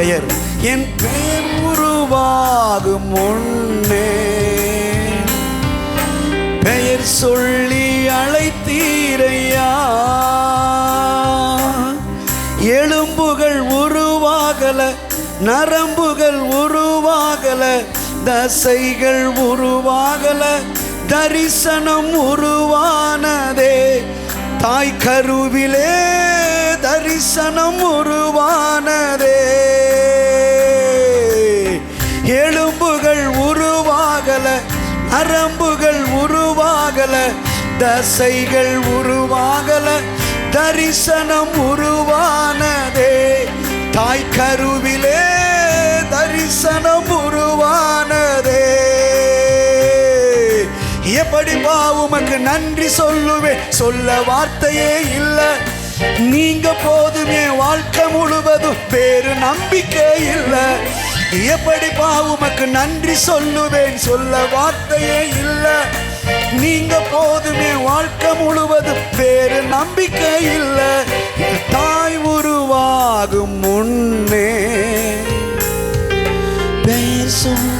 பெயர். என் பெயர் உருவாகும் முன்னே பெயர் சொல்லி அழைத்தீரையா? எலும்புகள் உருவாகல நரம்புகள் உருவாகல தசைகள் உருவாகல தரிசனம் உருவானதே. தாய் கருவிலே தரிசனம் உருவானதே. அரம்புகள் உருவாகல தசைகள் உருவாகல தரிசனம் உருவானதே. தாய் கருவிலே தரிசனம் உருவானதே. எப்படி உமக்கு நன்றி சொல்லுவேன். சொல்ல வார்த்தையே இல்லை. நீங்க போதுமே வாழ்க்கை முழுவதும் பேரு நம்பிக்கை இல்லை. எப்படி உமக்கு நன்றி சொல்லுவேன். சொல்ல வார்த்தையே இல்ல. நீங்க போதுமே வாழ்க்கை முழுவதும் வேறு நம்பிக்கை இல்ல. தாய் உருவாகும் முன்னே பேர் சொல்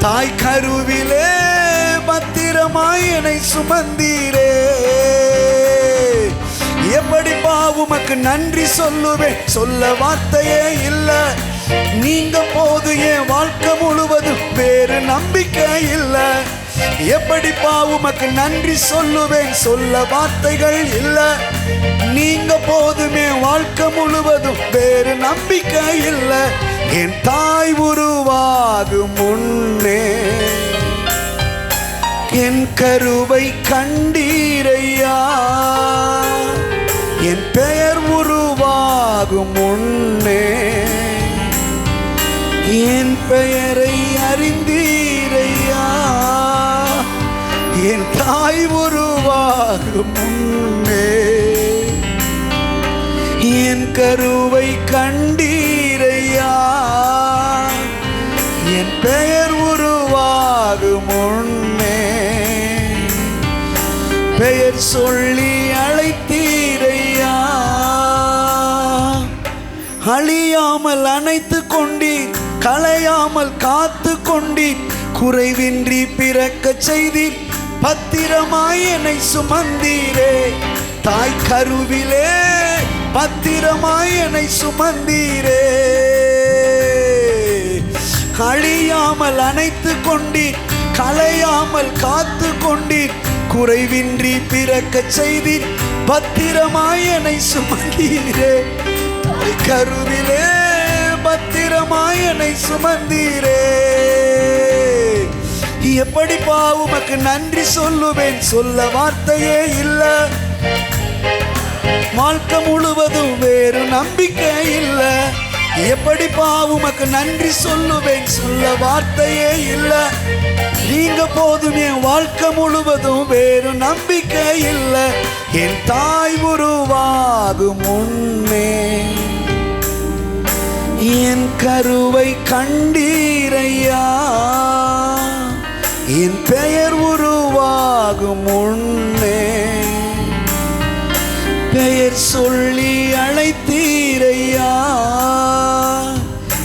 தாய் கருவிலே பத்திரமாய் என்னை சுமந்தீரே. எப்படி பா உமக்கு நன்றி சொல்லுவேன்? சொல்ல வார்த்தையே இல்லை. நீங்க போது என் வாழ்க்கை முழுவதும் வேறு நம்பிக்கை இல்லை. எப்படி பா உமக்கு நன்றி சொல்லுவேன்? சொல்ல வார்த்தைகள் இல்லை. நீங்க போதுமே வாழ்க்கை முழுவதும் வேறு நம்பிக்கை இல்லை. என் தாய் உருவாகும் முன்னே என் கருவை கண்டீரையா? என் பெயர் உருவாகும் முன்னே என் பெயரை அறிந்தீரையா? என் தாய் உருவாகும் முன்னே என் கருவை கண்டீர் என் பெயர் உருவாகு முன்னே பெயர் சொல்லி அழைத்தீரையா? அழியாமல் அணைத்து கொண்டீர் களையாமல் காத்து கொண்டீர் குறைவின்றி பிறக்க செய்தீர் பத்திரமாய் என்னை சுமந்தீரே. தாய் கருவிலே பத்திரமாய் என்னை சுமந்தீரே. அழியாமல் அணைத்து கொண்டீர் களையாமல் காத்து கொண்டீர் குறைவின்றி பிறக்க செய்தீர் பத்திரமாய் என்னை சுமந்தீரே. கருவிலே பத்திரமாய் என்னை சுமந்தீரே. எப்படி உமக்கு நன்றி சொல்லுவேன் சொல்ல வார்த்தையே இல்ல. வாழ்க்கை முழுவதும் வேறு நம்பிக்கை இல்லை. எப்படி உமக்கு நன்றி சொல்லுவேன்? சொல்ல வார்த்தையே இல்ல. நீங்க போதும் என் வாழ்க்கை முழுவதும் வேறு நம்பிக்கை இல்ல. என் தாய் உருவாகும் முன்னே. என் கருவை கண்டீரையா? என் பெயர் உருவாகும் முன்னே. பெயர் சொல்லி அழைத்தீ